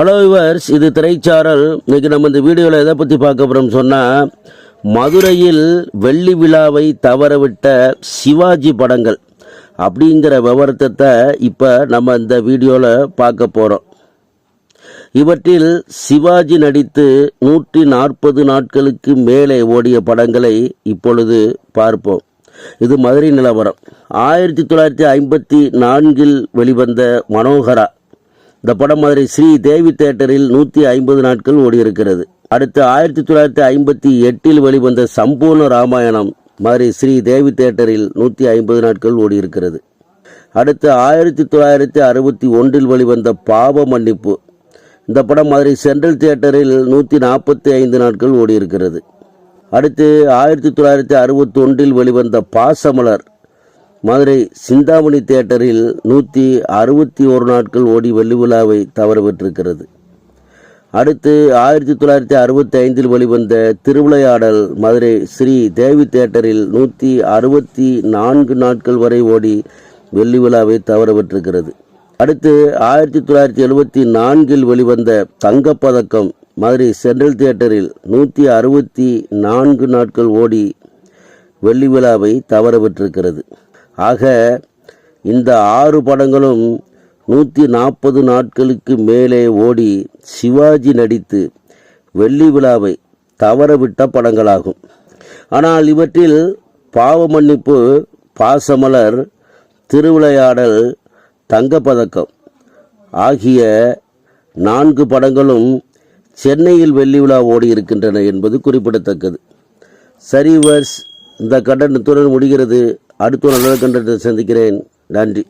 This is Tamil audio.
ஹலோ விவர்ஸ் இது திரைச்சாரல். இன்றைக்கி நம்ம இந்த வீடியோவில் எதை பற்றி பார்க்க போகிறோம் சொன்னால் மதுரையில் வெள்ளி விழாவை தவறவிட்ட சிவாஜி படங்கள் அப்படிங்கிற விவரத்தை இப்போ நம்ம இந்த வீடியோவில் பார்க்க போகிறோம் இவற்றில் சிவாஜி நடித்து நூற்றி நாற்பது நாட்களுக்கு மேலே ஓடிய படங்களை இப்பொழுது பார்ப்போம். இது மதுரை நிலவரம். ஆயிரத்தி தொள்ளாயிரத்தி ஐம்பத்தி நான்கில் வெளிவந்த மனோகரா. இந்த படம் மதுரை ஸ்ரீ தேவி தேட்டரில் நூற்றி ஐம்பது நாட்கள் ஓடியிருக்கிறது. அடுத்து ஆயிரத்தி தொள்ளாயிரத்தி ஐம்பத்தி எட்டில் வெளிவந்த சம்பூர்ண ராமாயணம் மதுரை ஸ்ரீ தேவி தேட்டரில் நூற்றி ஐம்பது நாட்கள் ஓடியிருக்கிறது. அடுத்து ஆயிரத்தி தொள்ளாயிரத்தி அறுபத்தி ஒன்றில் வெளிவந்த பாவ மன்னிப்பு. இந்த படம் மதுரை சென்ட்ரல் தியேட்டரில் நூற்றி நாற்பத்தி ஐந்து நாட்கள் ஓடியிருக்கிறது. அடுத்து ஆயிரத்தி தொள்ளாயிரத்தி அறுபத்தி ஒன்றில் வெளிவந்த பாசமலர் மதுரை சிந்தாமணி தியேட்டரில் நூற்றி அறுபத்தி ஒரு நாட்கள் ஓடி வெள்ளி விழாவை தவற அடுத்து ஆயிரத்தி தொள்ளாயிரத்தி அறுபத்தி ஐந்தில் வெளிவந்த திருவிளையாடல் மதுரை ஸ்ரீ தேவி தியேட்டரில் நூற்றி அறுபத்தி நான்கு நாட்கள் வரை ஓடி வெள்ளி விழாவை தவற அடுத்து ஆயிரத்தி தொள்ளாயிரத்தி எழுபத்தி நான்கில் வெளிவந்த தங்கப்பதக்கம் மதுரை சென்ட்ரல் தியேட்டரில் நூற்றி அறுபத்தி நான்கு நாட்கள் ஓடி வெள்ளி விழாவை தவற ஆக இந்த ஆறு படங்களும் நூற்றி நாற்பது நாட்களுக்கு மேலே ஓடி சிவாஜி நடித்து வெள்ளி விழாவை தவறவிட்ட படங்களாகும். ஆனால் இவற்றில் பாவ மன்னிப்பு பாசமலர் திருவிளையாடல் தங்கப்பதக்கம் ஆகிய நான்கு படங்களும் சென்னையில் வெள்ளி விழா ஓடி இருக்கின்றன என்பது குறிப்பிடத்தக்கது. சரி வர்ஸ் இந்த கண்டனத்துடன் முடிகிறது. அடுத்த ஒரு நல்ல கண்டத்தை சந்திக்கிறேன். நன்றி.